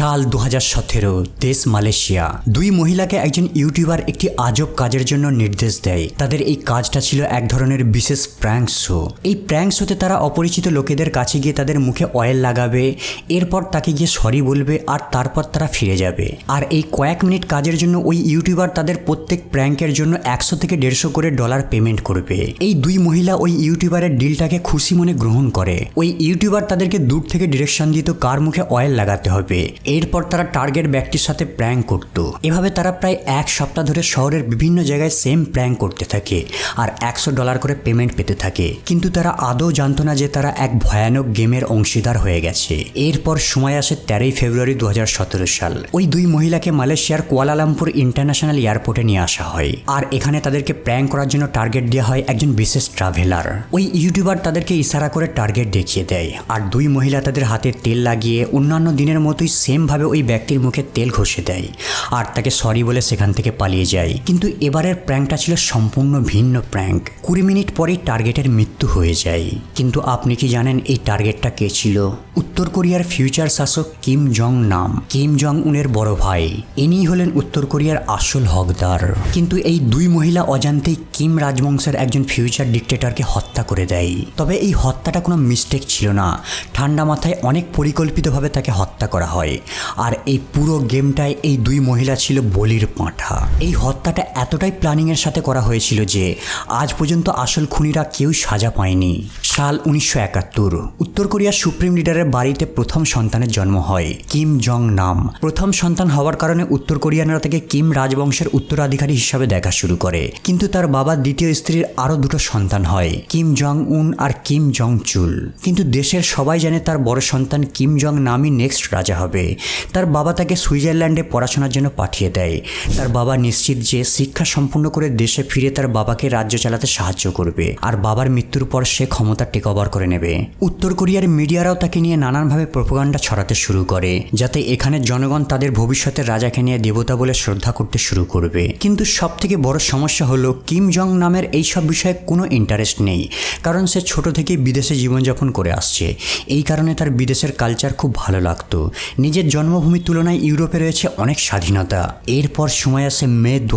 সাল দু হাজার সতেরো, দেশ মালয়েশিয়া। দুই মহিলাকে একজন ইউটিউবার একটি আজব কাজের জন্য নির্দেশ দেয়। তাদের এই কাজটা ছিল এক ধরনের বিশেষ প্র্যাঙ্ক শো এই প্র্যাঙ্ক শোতে তারা অপরিচিত লোকেদের কাছে গিয়ে তাদের মুখে অয়েল লাগাবে, এরপর তাকে গিয়ে সরি বলবে আর তারপর তারা ফিরে যাবে। আর এই কয়েক মিনিট কাজের জন্য ওই ইউটিউবার তাদের প্রত্যেক প্র্যাঙ্কের জন্য একশো থেকে দেড়শো করে ডলার পেমেন্ট করবে। এই দুই মহিলা ওই ইউটিউবারের ডিলটাকে খুশি মনে গ্রহণ করে। ওই ইউটিউবার তাদেরকে দূর থেকে ডিরেকশন দিত কার মুখে অয়েল লাগাতে হবে। এরপর তারা টার্গেট ব্যক্তির সাথে প্র্যাঙ্ক করত। এভাবে তারা প্রায় এক সপ্তাহ ধরে শহরের বিভিন্ন জায়গায় সেম প্র্যাঙ্ক করতে থাকে আর একশো ডলার করে পেমেন্ট পেতে থাকে। কিন্তু তারা আদৌ জানতো না যে তারা এক ভয়ানক গেমের অংশীদার হয়ে গেছে। এরপর সময় আসে তেরোই ফেব্রুয়ারি দু হাজার সতেরো সাল। ওই দুই মহিলাকে মালয়েশিয়ার কুয়ালালামপুর ইন্টারন্যাশনাল এয়ারপোর্টে নিয়ে আসা হয়। আর এখানে তাদেরকে প্র্যাঙ্ক করার জন্য টার্গেট দেওয়া হয় একজন বিশেষ ট্রাভেলার ওই ইউটিউবার তাদেরকে ইশারা করে টার্গেট দেখিয়ে দেয়। আর দুই মহিলা তাদের হাতে তেল লাগিয়ে অন্যান্য দিনের মতোই সেমভাবে ওই ব্যক্তির মুখে তেল ঘষে দেয় আর তাকে সরি বলে সেখান থেকে পালিয়ে যায়। কিন্তু এবারের প্র্যাঙ্কটা ছিল সম্পূর্ণ ভিন্ন প্র্যাঙ্ক। কুড়ি মিনিট পরেই টার্গেটের মৃত্যু হয়ে যায়। কিন্তু আপনি কি জানেন এই টার্গেটটা কে ছিল? উত্তর কোরিয়ার ফিউচার শাসক কিম জং নাম কিম জং উনের বড় ভাই। ইনি হলেন উত্তর কোরিয়ার আসল হকদার। কিন্তু এই দুই মহিলা অজান্তেই কিম রাজবংশের একজন ফিউচার ডিকটেটরকে হত্যা করে দেয়। তবে এই হত্যাটা কোনো মিস্টেক ছিল না। ঠান্ডা মাথায় অনেক পরিকল্পিতভাবে তাকে হত্যা করা হয়। আর এই পুরো গেমটায় এই দুই মহিলা ছিল বলির পাঁঠা। এই হত্যাটা এতটাই প্ল্যানিংয়ের সাথে করা হয়েছিল যে আজ পর্যন্ত আসল খুনিরা কেউ সাজা পায়নি। সাল উনিশশো একাত্তর, উত্তর কোরিয়ার সুপ্রিম লিডারের বাড়িতে প্রথম সন্তানের জন্ম হয়, কিম জং নাম প্রথম সন্তান হওয়ার কারণে উত্তর কোরিয়ানরা তাকে কিম রাজবংশের উত্তরাধিকারী হিসাবে দেখা শুরু করে। কিন্তু তার বাবার দ্বিতীয় স্ত্রীর আরও দুটো সন্তান হয়, কিম জং উন আর কিম জং চুল কিন্তু দেশের সবাই জানে তার বড় সন্তান কিম জং নামই নেক্সট রাজা হবে। তার বাবা তাকে সুইজারল্যান্ডে পড়াশোনার জন্য পাঠিয়ে দেয়। তার বাবা নিশ্চিত যে শিক্ষা সম্পূর্ণ করে দেশে ফিরে তার বাবাকে রাজ্য চালাতে সাহায্য করবে আর বাবার মৃত্যুর পর সে ক্ষমতা টেক ওভার করে নেবে। উত্তর কোরিয়ার মিডিয়ারাও তাকে নিয়ে নানানভাবে প্রোপাগান্ডা ছড়াতে শুরু করে, যাতে এখানে জনগণ তাদের ভবিষ্যতের রাজাকে নিয়ে দেবতা বলে শ্রদ্ধা করতে শুরু করবে। কিন্তু সব থেকে বড় সমস্যা হলো কিম জং নামের এই সব বিষয়ে কোনো ইন্টারেস্ট নেই, কারণ সে ছোট থেকেই বিদেশে জীবনযাপন করে আসছে। এই কারণে তার বিদেশের কালচার খুব ভালো লাগতো। নিজের জন্মভূমির তুলনায় ইউরোপে রয়েছে অনেক স্বাধীনতা। এরপর সময় আসে মে দু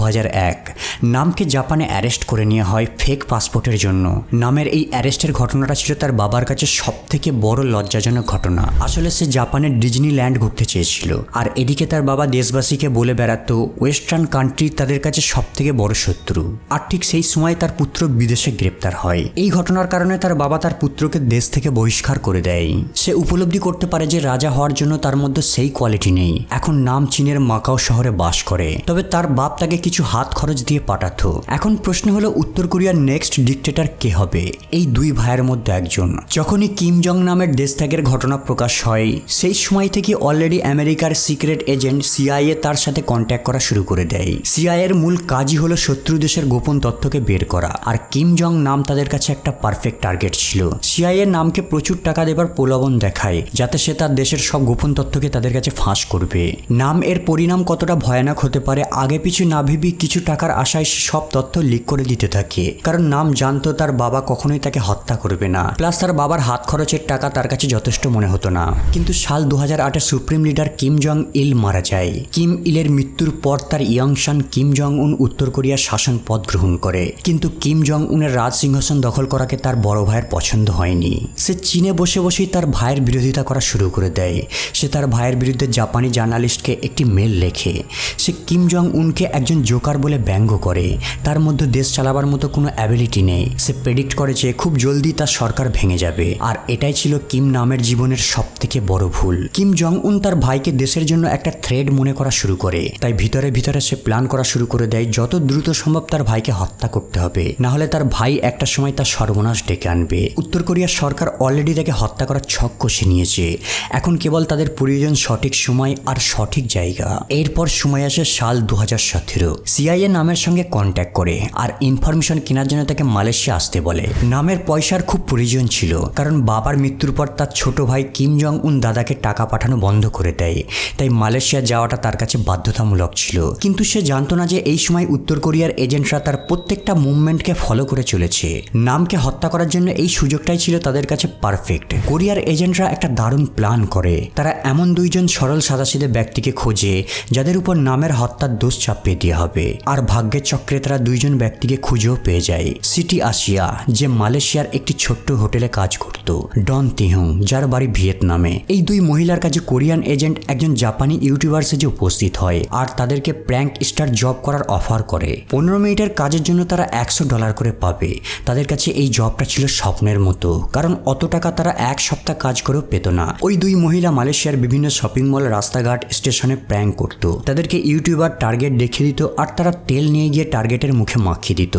এক। নামকে জাপানে অ্যারেস্ট করে নেওয়া হয় ফেক পাসপোর্টের জন্য। নামের এই অ্যারেস্টের ঘটনাটা ছিল তার বাবার কাছে সব থেকে বড় লজ্জাজনক ঘটনা। আসলে সে জাপানের ডিজনিল্যান্ড ঘুরতে চেয়েছিল। আর এদিকে তার বাবা দেশবাসীকে বলে বেড়াতো ওয়েস্টার্ন কান্ট্রি তাদের কাছে সব থেকে বড় শত্রু। আর ঠিক সেই সময় তার পুত্র বিদেশে গ্রেপ্তার হয়। এই ঘটনার কারণে তার বাবা তার পুত্রকে দেশ থেকে বহিষ্কার করে দেয়। সে উপলব্ধি করতে পারে যে রাজা হওয়ার জন্য তার মধ্যে সেই কোয়ালিটি নেই। এখন নাম চীনের মাকাও শহরে বাস করে। তবে তার বাপ তাকে কিছু হাত খরচ দিয়ে পাঠাতো। এখন প্রশ্ন হলো, উত্তর কোরিয়ার নেক্সট ডিকটেটর কে হবে? এই দুই ভাইয়ের মধ্যে একজন। যখনই কিম জং নামের দেশ ত্যাগের ঘটনা প্রকাশ হয়, সেই সময় থেকে অলরেডি আমেরিকার সিক্রেট এজেন্ট সিআইএ তার সাথে কন্ট্যাক্ট করা শুরু করে দেয়। সিআইএর মূল কাজই হলো শত্রু দেশের গোপন তথ্যকে বের করা। আর কিম জং নাম তাদের কাছে একটা পারফেক্ট টার্গেট ছিল। সিআইএর নামকে প্রচুর টাকা দেবার প্রলোভন দেখায়, যাতে সে তার দেশের সব গোপন তথ্যকে তাদের কাছে ফাঁস করবে। নাম এর পরিণাম কতটা ভয়ানক হতে পারে, আগে পিছু না ভেবি কিছু টাকার আশায় সে সব তথ্য লিক করে দিতে থাকে। কারণ নাম জানতো তার বাবা কখনোই তাকে হত্যা করবে না। প্লাস তার বাবার হাত খরচের টাকা তার কাছে যথেষ্ট মনে হতো না। কিন্তু সাল দু হাজার supreme leader Kim Jong Il মারা যায়। কিম ইলের মৃত্যুর পর তার ইয়ংশান কিম জং উন উত্তর কোরিয়ার শাসন পদ গ্রহণ করে। কিন্তু কিম জং উনের রাজ সিংহাসন দখল করাকে তার বড় ভাইয়ের পছন্দ হয়নি। সে চীনে বসে বসেই তার ভাইয়ের বিরোধিতা করা শুরু করে দেয়। সে তার ভাইয়ের বিরুদ্ধে জাপানি জার্নালিস্টকে একটি মেল লেখে। সে কিম জং উনকে একজন জোকার বলে ব্যঙ্গ করে। তার মধ্যে দেশ চালাবার মতো কোনো অ্যাবিলিটি নেই। সে প্রেডিক্ট করে যে খুব জলদি তার সরকার ভেঙে যাবে। আর এটাই ছিল কিম নামের জীবনের সব থেকে বড় ভুল। কিম জং উন তার ভাইকে দেশের জন্য একটা থ্রেড মনে করা শুরু করে। তাই ভিতরে ভিতরে সে প্ল্যান করা শুরু করে দেয়, যত দ্রুত সম্ভব তার ভাইকে হত্যা করতে হবে। না হলে তার ভাই একটা সময় তার সর্বনাশ ডেকে আনবে। উত্তর কোরিয়ার সরকার অলরেডি তাকে হত্যা করার ছক কষে নিয়েছে। এখন কেবল তাদের প্রয়োজন সঠিক সময় আর সঠিক জায়গা। এরপর সময় আসে সাল দু হাজার সতেরো সিআইএ নামের সঙ্গে কন্ট্যাক্ট করে আর ইনফরমেশন কেনার জন্য তাকে মালয়েশিয়া আসতে বলে। নামের পয়সার খুব প্রয়োজন ছিল, কারণ বাবার মৃত্যুর পর তার ছোট ভাই কিম জং উন দাদাকে টাকা পাঠানো বন্ধ করে দেয়। তাই মালয়েশিয়া যাওয়াটা তার কাছে বাধ্যতামূলক ছিল। কিন্তু সে জানতো না যে এই সময় উত্তর কোরিয়ার এজেন্টরা তার প্রত্যেকটা মুভমেন্টকে ফলো করে চলেছে। নামকে হত্যা করার জন্য এই সুযোগটাই ছিল তাদের কাছে পারফেক্ট কোরিয়ার এজেন্টরা একটা দারুণ প্ল্যান করে। তারা এমন দুইজন দুইজন সরল সাদাসিধে ব্যক্তিকে খোঁজে, যাদের উপর নামের হত্যার দোষ চাপিয়ে দেওয়া হবে। আর ভাগ্যের চক্রে তারা দুইজন ব্যক্তিকে খুঁজেও পেয়ে যায়। সিটি আসিয়া, যে মালয়েশিয়ার একটি ছোট্ট হোটেলে কাজ করত, ডন তিহুং, যার বাড়ি ভিয়েতনামে। এই দুই মহিলার কাছে কোরিয়ান এজেন্ট একজন জাপানি ইউটিউবার সেজে উপস্থিত হয় আর তাদেরকে প্র্যাঙ্ক স্টার জব করার অফার করে। পনেরো মিনিটের কাজের জন্য তারা একশো ডলার করে পাবে। তাদের কাছে এই জবটা ছিল স্বপ্নের মতো, কারণ অত টাকা তারা এক সপ্তাহ কাজ করেও পেত না। ওই দুই মহিলা মালয়েশিয়ার বিভিন্ন শপিং মল রাস্তাঘাট, স্টেশনে প্র্যাঙ্ক করত। তাদেরকে ইউটিউবার টার্গেট দেখিয়ে দিত আর তারা তেল নিয়ে গিয়ে টার্গেটের মুখে মাখিয়ে দিত।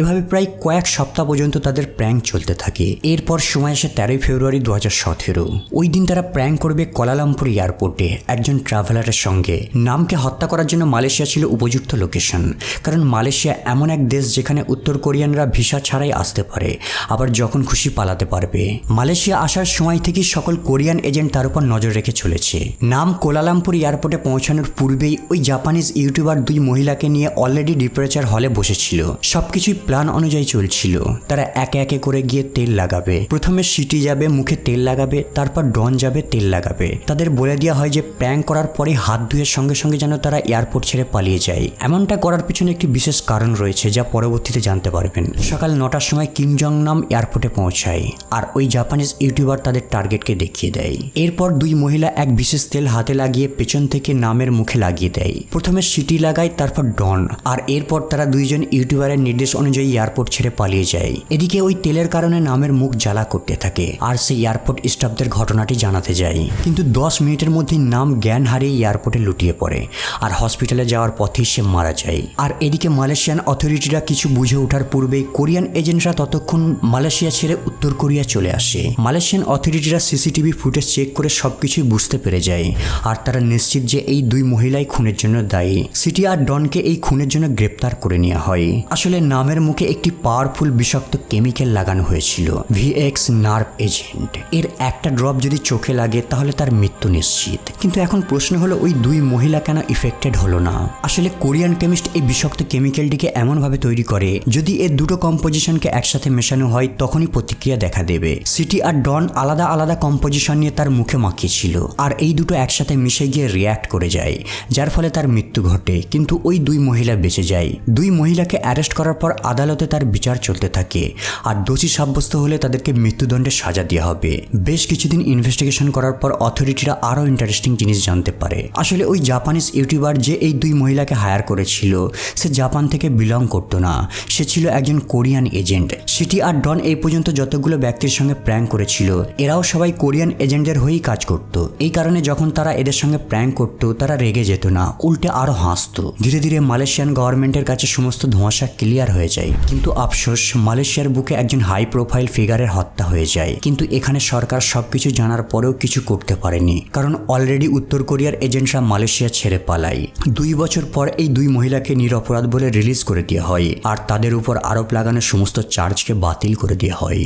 এভাবে প্রায় কয়েক সপ্তাহ পর্যন্ত তাদের প্র্যাঙ্ক চলতে থাকে। এরপর সময় আসে তেরোই ফেব্রুয়ারি দু হাজার সতেরো। ওই দিন তারা প্র্যাঙ্ক করবে কলালামপুর এয়ারপোর্টে একজন ট্রাভেলারের সঙ্গে। নামকে হত্যা করার জন্য মালয়েশিয়া ছিল উপযুক্ত লোকেশন কারণ মালয়েশিয়া এমন এক দেশ যেখানে উত্তর কোরিয়ানরা ভিসা ছাড়াই আসতে পারে, আবার যখন খুশি পালাতে পারবে। মালয়েশিয়া আসার সময় থেকেই সকল কোরিয়ান এজেন্ট তার উপর নজর রেখে চলেছে। নাম কোলালামপুর এয়ারপোর্টে পৌঁছানোর পূর্বেই ওই জাপানিজ ইউটিউবার দুই মহিলাকে নিয়ে অলরেডি ডিপারেচার হলে বসেছিল। সবকিছুই প্ল্যান অনুযায়ী চলছিল। তারা একে একে করে গিয়ে তেল লাগাবে। প্রথমে সিটি যাবে, মুখে তেল লাগাবে, তারপর ডন যাবে, তেল লাগাবে। তাদের বলে দেওয়া হয় যে প্র্যাঙ্ক করার পরে হাত ধুয়ে সঙ্গে সঙ্গে যেন তারা এয়ারপোর্ট ছেড়ে পালিয়ে যায়। এমনটা করার পিছনে একটি বিশেষ কারণ রয়েছে যা পরবর্তীতে জানতে পারবেন। সকাল নটার সময় কিম জং নাম এয়ারপোর্টে পৌঁছায়, আর ওই জাপানিজ ইউটিউবার তাদের টার্গেটকে দেখিয়ে দেয়। এরপর দুই মহিলা এক বিশেষ তেল হাতে লাগিয়ে পেছন থেকে নামের মুখে লাগিয়ে দেয়। প্রথমে সিটি লাগায়, তারপর ডন। আর এরপর তারা দুইজন ইউটিউবারের নির্দেশ অনুযায়ী এয়ারপোর্ট ছেড়ে পালিয়ে যায়। এদিকে ওই তেলের কারণে নামের মুখ জ্বালা করতে থাকে। আর সেই এয়ারপোর্ট স্টাফদের ঘটনাটি জানাতে যায়। কিন্তু দশ মিনিটের মধ্যেই নাম জ্ঞান হারিয়ে এয়ারপোর্টে লুটিয়ে পড়ে। আর হসপিটালে যাওয়ার পথেই সে মারা যায়। আর এদিকে মালয়েশিয়ান অথরিটিরা কিছু বুঝে ওঠার পূর্বেই কোরিয়ান এজেন্টরা ততক্ষণ মালয়েশিয়া ছেড়ে উত্তর কোরিয়া চলে আসে। মালয়েশিয়ান অথরিটিরা সিসিটিভি ফুটেজ চেক করে সবকিছুই বুঝতে পেরে যায়। আর তারা নিশ্চিত যে এই দুই মহিলাই খুনের জন্য দায়ী। সিটি আর ডনকে এই খুনের জন্য গ্রেপ্তার করে নেওয়া হয়। আসলে নামের মুখে একটি পাওয়ারফুল বিষাক্ত কেমিক্যাল লাগানো হয়েছিল। VX nerve agent. এর একটা ড্রপ যদি চোখে লাগে, তাহলে তার মৃত্যু নিশ্চিত। কিন্তু এখন প্রশ্ন হলো, ওই দুই মহিলা কেন ইফেক্টেড হলো না? আসলে কোরিয়ান কেমিস্ট এই বিষাক্ত কেমিক্যালটিকে এমনভাবে তৈরি করে, যদি এর দুটো কম্পোজিশনকে একসাথে মেশানো হয়, তখনই প্রতিক্রিয়া দেখা দেবে। সিটি আর ডন আলাদা আলাদা কম্পোজিশন নিয়ে তার মুখে মাখিয়েছিল। আর এই দুটো একসাথে মিশে গিয়ে রিয়্যাক্ট করে যায়, যার ফলে তার মৃত্যু ঘটে। কিন্তু ওই দুই মহিলা বেঁচে যায়। দুই মহিলাকে অ্যারেস্ট করার পর আদালতে তার বিচার চলতে থাকে, আর দোষী সাব্যস্ত হলে তাদেরকে মৃত্যুদণ্ডের সাজা দেওয়া হবে। বেশ কিছুদিন ইনভেস্টিগেশন করার পর অথরিটিরা আরও ইন্টারেস্টিং জিনিস জানতে পারে। আসলে ওই জাপানিজ ইউটিউবার যে এই দুই মহিলাকে হায়ার করেছিল, সে জাপান থেকে বিলং করতো না। সে ছিল একজন কোরিয়ান এজেন্ট সিটি আর ডন এই পর্যন্ত যতগুলো ব্যক্তির সঙ্গে প্র্যাঙ্ক করেছিল, এরাও সবাই কোরিয়ান এজেন্টদের হয়েই কাজ করত। এই কারণে যখন তারা এদের সঙ্গে প্র্যাঙ্ক করত, তারা রেগে যেত না। উল্টে আরও হাসতো। ধীরে ধীরে মালয়েশিয়ান গভর্নমেন্টের কাছে সমস্ত ধোঁয়াশা ক্লিয়ার হয়ে যায়। কিন্তু আফসোস, মালয়েশিয়ার বুকে একজন হাই প্রোফাইল ফিগারের হত্যা হয়ে যায়। কিন্তু এখানে সরকার সবকিছু জানার পরেও কিছু করতে পারেনি। কারণ অলরেডি উত্তর কোরিয়ার এজেন্টরা মালয়েশিয়া ছেড়ে পালায় দুই বছর পর এই দুই মহিলাকে নিরপরাধ বলে রিলিজ করে দেওয়া হয়। আর তাদের উপর আরোপ লাগানো সমস্ত চার্জকে বাতিল করে দেওয়া হয়।